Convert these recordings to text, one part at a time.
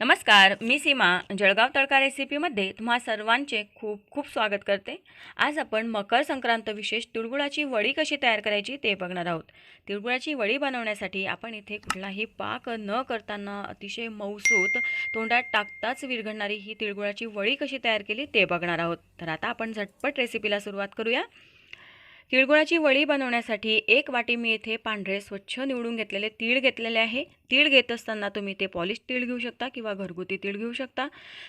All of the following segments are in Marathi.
नमस्कार मी सीमा जळगाव तडका रेसिपीमध्ये तुम्हा सर्वांचे खूप खूप स्वागत करते. आज आपण मकर संक्रांत विशेष तिळगुळाची वडी कशी तयार करायची ते बघणार आहोत. तिळगुळाची वडी बनवण्यासाठी आपण इथे कुठलाही पाक न करताना अतिशय मऊसूत तोंडात टाकताच विरघळणारी ही तिळगुळाची वडी कशी तयार केली ते बघणार आहोत. तर आता आपण झटपट रेसिपीला सुरुवात करूया. तिळगुळाची वडी बनवण्यासाठी एक वाटी मी इथे पांढरे स्वच्छ निवडून घेतलेले तीळ घेतलेले आहे. तीळ घेत असताना तुम्ही ते पॉलिश तीळ घेऊ शकता किंवा घरगुती तीळ घेऊ शकता.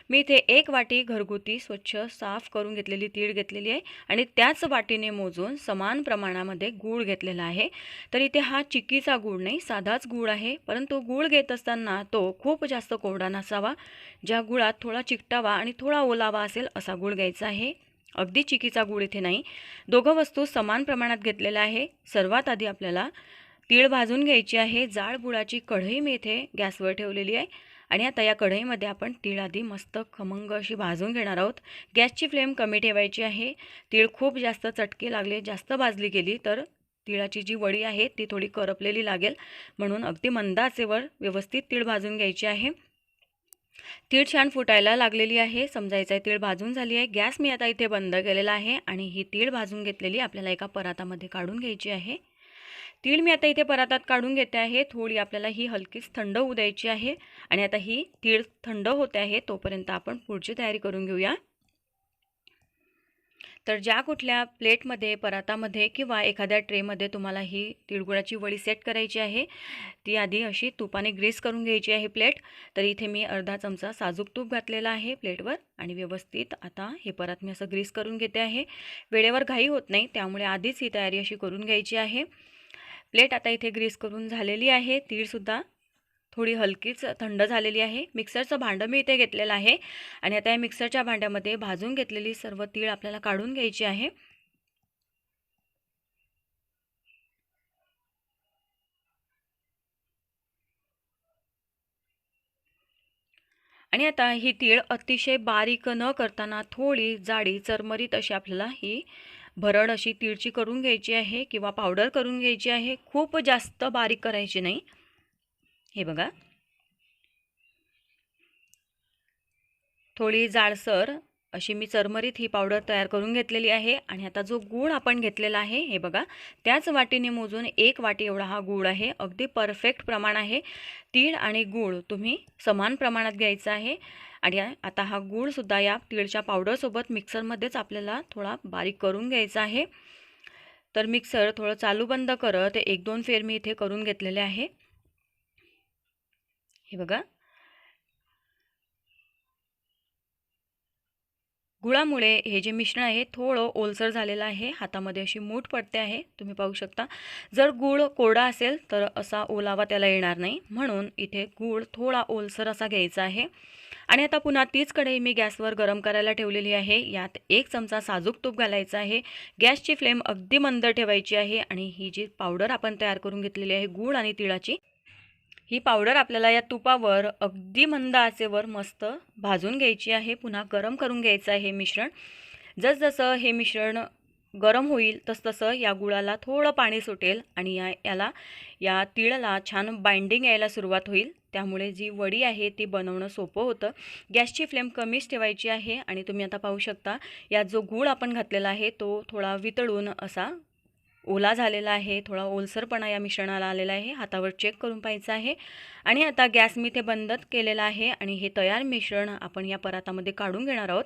मी इथे एक वाटी घरगुती स्वच्छ साफ करून घेतलेली तीळ घेतलेली आहे आणि त्याच वाटीने मोजून समान प्रमाणामध्ये गूळ घेतलेला आहे. तर इथे हा चिक्कीचा गूळ नाही साधाच गूळ आहे. परंतु गूळ घेत असताना तो खूप जास्त कोरडा नसावा. ज्या गुळात थोडा चिकटावा आणि थोडा ओलावा असेल असा गूळ घ्यायचा आहे. अगदी चिकीचा गूळ इथे नाही. दोघं वस्तू समान प्रमाणात घेतलेल्या आहे. सर्वात आधी आपल्याला तीळ भाजून घ्यायची आहे. जाळ गुळाची कढई मी इथे गॅसवर ठेवलेली आहे. आणि आता या कढईमध्ये आपण तीळ आधी मस्त खमंग अशी भाजून घेणार आहोत. गॅसची फ्लेम कमी ठेवायची आहे. तीळ खूप जास्त चटके लागले जास्त भाजली गेली तर तिळाची जी वडी आहे ती थोडी करपलेली लागेल. म्हणून अगदी मंदाचेवर व्यवस्थित तीळ भाजून घ्यायची आहे. तीळ छान फुटायला लागलेली आहे समजायचं आहे तीळ भाजून झाली आहे. गॅस मी आता इथे बंद केलेला आहे आणि ही तीळ भाजून घेतलेली आपल्याला एका परातामध्ये काढून घ्यायची आहे. तीळ मी आता इथे परातात काढून घेते आहे. थोडी आपल्याला ही हलकीच थंड होऊ द्यायची आहे आणि आता ही तीळ थंड होते आहे तोपर्यंत आपण पुढची तयारी करून घेऊया. तर ज्या कुठल्या प्लेटमध्ये परातामध्ये किंवा एखाद्या ट्रेमध्ये तुम्हाला ही तिळगुळाची वडी सेट करायची आहे ती आधी अशी तुपाने ग्रीस करून घ्यायची आहे प्लेट. तर इथे मी अर्धा चमचा साजूक तूप घातलेला आहे प्लेटवर आणि व्यवस्थित आता हे परात मी असं ग्रीस करून घेते आहे. वेळेवर घाई होत नाही त्यामुळे आधीच ही तयारी अशी करून घ्यायची आहे. प्लेट आता इथे ग्रीस करून झालेली आहे. तीळसुद्धा थोडी हलकीच थंड झालेली आहे. मिक्सरचं भांडं मी इथे घेतलेलं आहे. आणि आता या मिक्सरच्या भांड्यामध्ये भाजून घेतलेली सर्व तीळ आपल्याला काढून घ्यायची आहे. आणि आता ही तीळ अतिशय बारीक न करताना थोडी जाडी चरमरीत अशी आपल्याला ही भरड अशी तीळची करून घ्यायची आहे किंवा पावडर करून घ्यायची आहे. खूप जास्त बारीक करायची नाही. हे बघा. थोडी जाडसर अशी मी चरमरीत ही पावडर तयार करून घेतलेली आहे आणि आता जो गूळ आपण घेतलेला आहे हे बघा त्याच वाटीने मोजून एक वाटी एवढा हा गूळ आहे. अगदी परफेक्ट प्रमाण आहे. तीळ आणि गूळ तुम्ही समान प्रमाणात घ्यायचा आहे आणि आता हा गूळसुद्धा या तीळच्या पावडरसोबत मिक्सरमध्येच आपल्याला थोडा बारीक करून घ्यायचा आहे. तर मिक्सर थोडं चालू बंद करत एक दोन फेर मी इथे करून घेतलेले आहे. हे बघा. गुळामुळे हे जे मिश्रण आहे थोडं ओलसर झालेलं आहे. हातामध्ये अशी मूठ पडते आहे. तुम्ही पाहू शकता. जर गूळ कोरडा असेल तर असा ओलावा त्याला येणार नाही. म्हणून इथे गूळ थोडा ओलसर असा घ्यायचा आहे. आणि आता पुन्हा तीच कढई मी गॅसवर गरम करायला ठेवलेली आहे. यात एक चमचा साजूक तूप घालायचा आहे. गॅसची फ्लेम अगदी मंद ठेवायची आहे. आणि ही जी पावडर आपण तयार करून घेतलेली आहे गूळ आणि तिळाची ही पावडर आपल्याला या तुपावर अगदी मंद आचेवर मस्त भाजून घ्यायची आहे. पुन्हा गरम करून घ्यायचं आहे हे मिश्रण. जसजसं हे मिश्रण गरम होईल तसतसं या गुळाला थोडं पाणी सुटेल आणि या याला या तिळाला छान बाइंडिंग यायला सुरुवात होईल. त्यामुळे जी वडी आहे ती बनवणं सोपं होतं. गॅसची फ्लेम कमीच ठेवायची आहे आणि तुम्ही आता पाहू शकता यात जो गूळ आपण घातलेला आहे तो थोडा वितळून असा ओला झालेला आहे थोडा ओलसरपणा या मिश्रणाला आलेला आहे हातावर चेक करून पाहायचं आहे. आणि आता गॅस मी ते बंदच केलेला आहे आणि हे तयार मिश्रण आपण या परातामध्ये काढून घेणार आहोत.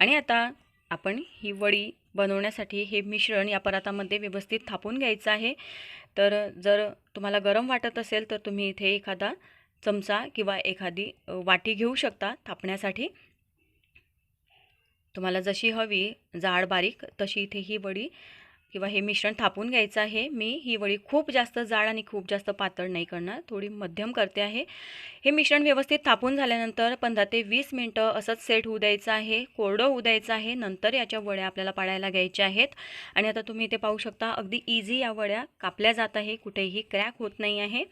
आणि आता आपण ही वडी बनवण्यासाठी हे मिश्रण या परातामध्ये व्यवस्थित थापून घ्यायचं आहे. तर जर तुम्हाला गरम वाटत असेल तर तुम्ही इथे एखादा चमचा किंवा एखादी वाटी घेऊ शकता थापण्यासाठी. तुम्हाला जशी हवी जाड बारीक तशी इथे ही वडी किंवा हे मिश्रण थापून घ्यायचं आहे. मी ही वडी खूप जास्त जाड आणि खूप जास्त पातळ नाही करणार थोडी मध्यम करते आहे. हे मिश्रण व्यवस्थित थापून झाल्यानंतर पंधरा ते वीस मिनटं असंच सेट होऊ द्यायचं आहे कोरडं होऊ द्यायचं आहे. नंतर याच्या वड्या आपल्याला पाडायला घ्यायच्या आहेत. आणि आता तुम्ही इथे पाहू शकता अगदी इझी या वड्या कापल्या जात आहे कुठेही क्रॅक होत नाही आहे.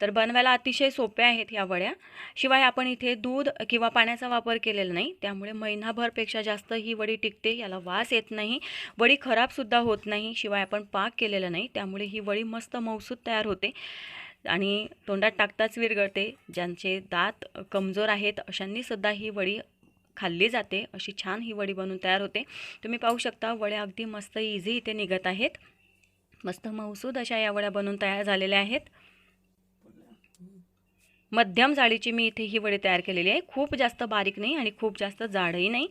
तर बनवायला अतिशय सोप्या आहेत ह्या वड्या. शिवाय आपण इथे दूध किंवा पाण्याचा वापर केलेला नाही. त्यामुळे महिनाभरपेक्षा जास्त ही वडी टिकते याला वास येत नाही. वडी खराबसुद्धा होत नाही. शिवाय आपण पाक केलेला नाही. त्यामुळे ही वडी मस्त मौसूद तयार होते आणि तोंडात टाकताच विरघळते. ज्यांचे दात कमजोर आहेत अशांनीसुद्धा ही वडी खाल्ली जाते. अशी छान ही वडी बनवून तयार होते. तुम्ही पाहू शकता वड्या अगदी मस्त इझी इथे निघत आहेत. मस्त मौसूद अशा या वड्या बनवून तयार झालेल्या आहेत. मध्यम जाळीची मी इथे ही वडी तयार केलेली आहे. खूप जास्त बारीक नाही आणि खूप जास्त जाडही नाही.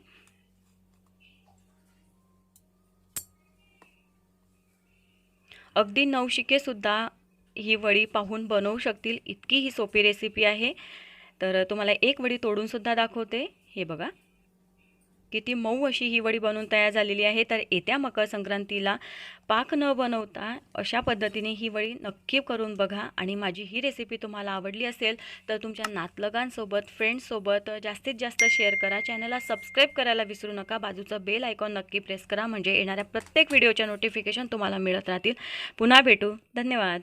अगदी नवशिकेसुद्धा ही वडी पाहून बनवू शकतील. इतकी ही सोपी रेसिपी आहे. तर तुम्हाला एक वडी तोडूनसुद्धा दाखवते. हे बघा. किती मऊ अशी ही वडी बनवून तयार झालेली आहे. तर येत्या मकर संक्रांतीला पाक न बनवता अशा पद्धतीने ही वडी नक्की करून बघा. आणि माझी ही रेसिपी तुम्हाला आवडली असेल तर तुमच्या नातलगांसोबत फ्रेंड्ससोबत जास्तीत जास्त शेअर करा. चॅनलला सबस्क्राईब करायला विसरू नका. बाजूचं बेल आयकॉन नक्की प्रेस करा. म्हणजे येणाऱ्या प्रत्येक व्हिडिओच्या नोटिफिकेशन तुम्हाला मिळत राहतील. पुन्हा भेटू. धन्यवाद.